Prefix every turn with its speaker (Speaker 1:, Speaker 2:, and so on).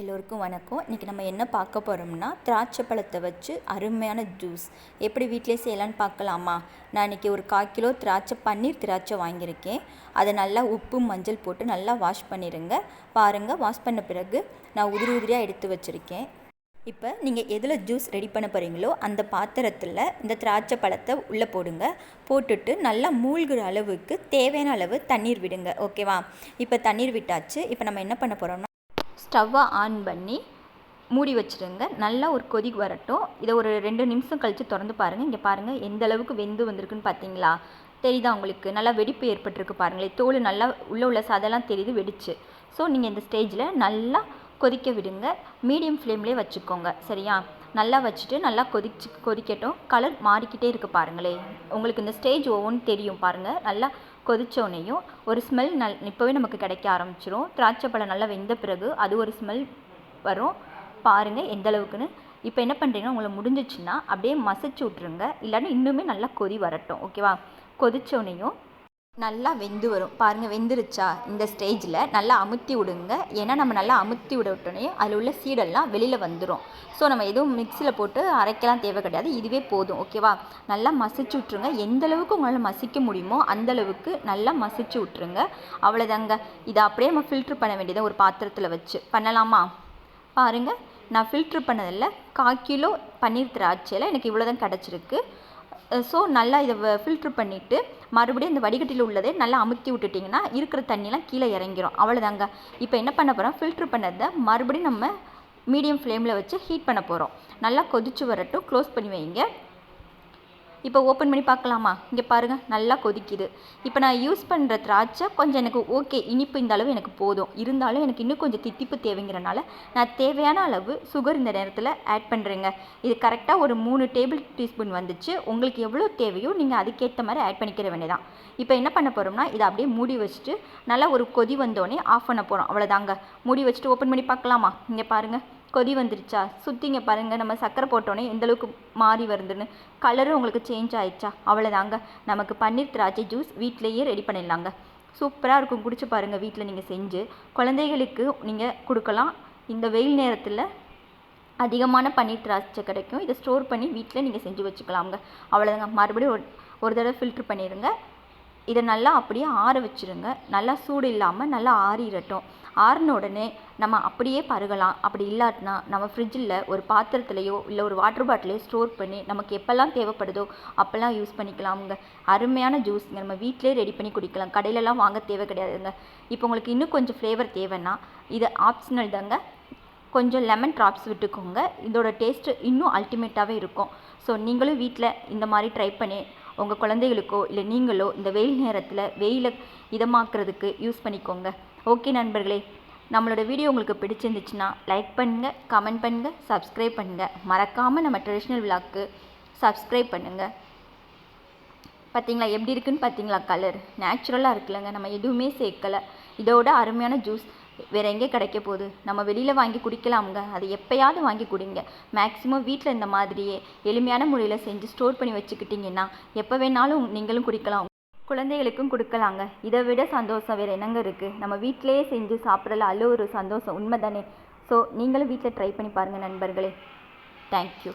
Speaker 1: எல்லோருக்கும் வணக்கம். இன்றைக்கி நம்ம என்ன பார்க்க போகிறோம்னா திராட்சை பழத்தை வச்சு அருமையான ஜூஸ். எப்படி வீட்டிலே செய்யலான்னு பார்க்கலாமா? நான் இன்றைக்கி ஒரு கால் கிலோ திராட்சை பன்னீர் திராட்சை வாங்கியிருக்கேன். அதை நல்லா உப்பு மஞ்சள் போட்டு நல்லா வாஷ் பண்ணிடுங்க பாருங்கள் வாஷ் பண்ண பிறகு நான் உதிரி உதிரியாக எடுத்து வச்சுருக்கேன். இப்போ நீங்கள் எதில் ஜூஸ் ரெடி பண்ண போகிறீங்களோ அந்த பாத்திரத்தில் இந்த திராட்சை பழத்தை உள்ளே போடுங்க. போட்டுட்டு நல்லா மூழ்கிற அளவுக்கு தேவையான அளவு தண்ணீர் விடுங்க. ஓகேவா? இப்போ தண்ணீர் விட்டாச்சு. இப்போ நம்ம என்ன பண்ண போகிறோம்னா ஸ்டவ்வை ஆன் பண்ணி மூடி வச்சுருங்க. நல்லா ஒரு கொதி வரட்டும். இதை ஒரு ரெண்டு நிமிஷம் கழித்து திறந்து பாருங்கள் இங்கே பாருங்கள் எந்த அளவுக்கு வெந்து வந்திருக்குன்னு பார்த்தீங்களா? தெரியுதா உங்களுக்கு? நல்லா வெடிப்பு ஏற்பட்டிருக்கு பாருங்களேன் தோல் நல்லா உள்ளே உள்ள சதெல்லாம் தெரியுது வெடிச்சு. ஸோ நீங்கள் இந்த ஸ்டேஜில் நல்லா கொதிக்க விடுங்க. மீடியம் ஃப்ளேம்லேயே வச்சுக்கோங்க. சரியா? நல்லா வச்சுட்டு நல்லா கொதிச்சு கொதிக்கட்டும். கலர் மாறிக்கிட்டே இருக்குது பாருங்களேன் உங்களுக்கு இந்த ஸ்டேஜ் ஒவ்வொன்று தெரியும் பாருங்கள் நல்லா கொதித்தோடனேயும் ஒரு ஸ்மெல் நல் இப்போவே நமக்கு கிடைக்க ஆரம்பிச்சிரும். திராட்சை பழம் நல்லா வெந்த பிறகு அது ஒரு ஸ்மெல் வரும். பாருங்கள் எந்த அளவுக்குன்னு. இப்போ என்ன பண்ணுறீங்கன்னா உங்களை முடிஞ்சிச்சுன்னா அப்படியே மசிச்சு விட்ருங்க இல்லைன்னா இன்னுமே நல்லா கொதி வரட்டும். ஓகேவா கொதித்தோடனேயும் நல்லா வெந்து வரும். பாருங்கள் வெந்துருச்சா? இந்த ஸ்டேஜில் நல்லா அமுத்தி விடுங்க. ஏன்னா நம்ம நல்லா அமுத்தி விட விட்டோன்னே அதில் உள்ள சீடெல்லாம் வெளியில் வந்துடும் ஸோ நம்ம எதுவும் மிக்சியில் போட்டு அரைக்கலாம் தேவை கிடையாது. இதுவே போதும். ஓகேவா நல்லா மசிச்சு விட்ருங்க எந்த அளவுக்கு உங்களால் மசிக்க முடியுமோ அந்தளவுக்கு நல்லா மசிச்சு விட்ருங்க அவ்வளோதாங்க இதை அப்படியே நம்ம ஃபில்ட்ரு பண்ண வேண்டியதை ஒரு பாத்திரத்தில் வச்சு. பண்ணலாமா? பாருங்கள் நான் ஃபில்ட்ரு பண்ணதில் கால் கிலோ பன்னீர் திராட்சையில் எனக்கு இவ்வளோ தான் கிடச்சிருக்கு. ஸோ நல்லா இதை ஃபில்ட்ரு பண்ணிவிட்டு மறுபடியும் இந்த வடிகட்டியில் உள்ளதை நல்லா அமுத்தி விட்டுட்டிங்கன்னா இருக்கிற தண்ணியெலாம் கீழே இறங்கிரும். அவ்வளோதாங்க. இப்போ என்ன பண்ண போகிறோம் ஃபில்ட்ரு பண்ணதை மறுபடியும் நம்ம மீடியம் ஃப்ளேமில் வச்சு ஹீட் பண்ண போகிறோம் நல்லா கொதிச்சு வரட்டும். க்ளோஸ் பண்ணி வைங்க. இப்போ ஓப்பன் பண்ணி பார்க்கலாமா? இங்கே பாருங்கள் நல்லா கொதிக்குது. இப்போ நான் யூஸ் பண்ணுற திராட்சை கொஞ்சம் எனக்கு ஓகே இனிப்பு இந்த அளவு எனக்கு போதும். இருந்தாலும் எனக்கு இன்னும் கொஞ்சம் தித்திப்பு தேவைங்கிறனால நான் தேவையான அளவு சுகர் இந்த நேரத்தில் ஆட் பண்ணுறேங்க இது கரெக்டாக ஒரு மூணு டேபிள் டீஸ்பூன் வந்துச்சு. உங்களுக்கு எவ்வளோ தேவையோ நீங்கள் அதுக்கேற்ற மாதிரி ஆட் பண்ணிக்கிற வேண்டியதான் இப்போ என்ன பண்ண போகிறோம்னா இதை அப்படியே மூடி வச்சுட்டு நல்லா ஒரு கொதி வந்தோடனே ஆஃப் பண்ண போகிறோம் அவ்வளோதாங்க மூடி வச்சுட்டு ஓப்பன் பண்ணி பார்க்கலாமா? இங்கே பாருங்கள் கொதி வந்துருச்சா? சுற்றிங்க பாருங்கள் நம்ம சர்க்கரை போட்டோன்னே எந்தளவுக்கு மாறி வருதுன்னு. கலரும் உங்களுக்கு சேஞ்ச் ஆயிடுச்சா? அவ்வளோதாங்க நமக்கு பன்னீர் திராட்சை ஜூஸ் வீட்டிலையே ரெடி பண்ணிடலாங்க. சூப்பராக இருக்கும். குடிச்சு பாருங்கள் வீட்டில் நீங்கள் செஞ்சு. குழந்தைகளுக்கு நீங்கள் கொடுக்கலாம். இந்த வெயில் நேரத்தில் அதிகமான பன்னீர் திராட்சை கிடைக்கும். இதை ஸ்டோர் பண்ணி வீட்டில் நீங்கள் செஞ்சு வச்சுக்கலாங்க அவ்வளோதாங்க மறுபடியும் ஒரு ஒரு தடவை ஃபில்ட்ரு பண்ணிடுங்க இதை நல்லா அப்படியே ஆற வச்சுருங்க. நல்லா சூடு இல்லாமல் நல்லா ஆறிடட்டும் ஆறின உடனே நம்ம அப்படியே பருகலாம். அப்படி இல்லாட்டினா நம்ம ஃப்ரிட்ஜில் ஒரு பாத்திரத்துலையோ இல்லை ஒரு வாட்டர் பாட்டிலையோ ஸ்டோர் பண்ணி நமக்கு எப்போல்லாம் தேவைப்படுதோ அப்போல்லாம் யூஸ் பண்ணிக்கலாமுங்க. அருமையான ஜூஸ் நம்ம வீட்டிலே ரெடி பண்ணி குடிக்கலாம். கடையிலலாம் வாங்க தேவை கிடையாதுங்க. இப்போ உங்களுக்கு இன்னும் கொஞ்சம் ஃப்ளேவர் தேவைன்னா இது ஆப்ஷனல் தாங்க. கொஞ்சம் லெமன் ட்ராப்ஸ் விட்டுக்கோங்க. இதோட டேஸ்ட்டு இன்னும் அல்டிமேட்டாகவே இருக்கும். ஸோ நீங்களும் வீட்டில் இந்த மாதிரி ட்ரை பண்ணி உங்கள் குழந்தைகளுக்கோ இல்லை நீங்களோ இந்த வெயில் நேரத்தில் வெயிலை இதமாக்குறதுக்கு யூஸ் பண்ணிக்கோங்க. ஓகே நண்பர்களே நம்மளோட வீடியோ உங்களுக்கு பிடிச்சிருந்துச்சுன்னா லைக் பண்ணுங்கள் கமெண்ட் பண்ணுங்கள் சப்ஸ்கிரைப் பண்ணுங்கள் மறக்காமல் நம்ம ட்ரெடிஷ்னல் விழாக்கு சப்ஸ்கிரைப் பண்ணுங்கள் பார்த்தீங்களா எப்படி இருக்குன்னு பார்த்தீங்களா கலர் நேச்சுரலாக இருக்குல்லங்க. நம்ம எதுவுமே சேர்க்கலை. இதோட அருமையான ஜூஸ் வேறு எங்கே கிடைக்க போகுது? நம்ம வெளியில் வாங்கி குடிக்கலாமுங்க. அதை எப்போயாவது வாங்கி குடிங்க. மேக்ஸிமம் வீட்டில் இந்த மாதிரியே எளிமையான முறையில் செஞ்சு ஸ்டோர் பண்ணி வச்சுக்கிட்டிங்கன்னா எப்போ வேணாலும் நீங்களும் குடிக்கலாம். குழந்தைகளுக்கும் கொடுக்கலாங்க. இதை விட சந்தோஷம் வேறு என்னங்க இருக்குது நம்ம வீட்டிலேயே செஞ்சு சாப்பிட்றல அல்ல ஒரு சந்தோஷம். உண்மை தானே ஸோ நீங்களும் வீட்டில் ட்ரை பண்ணி பாருங்கள் நண்பர்களே. தேங்க்யூ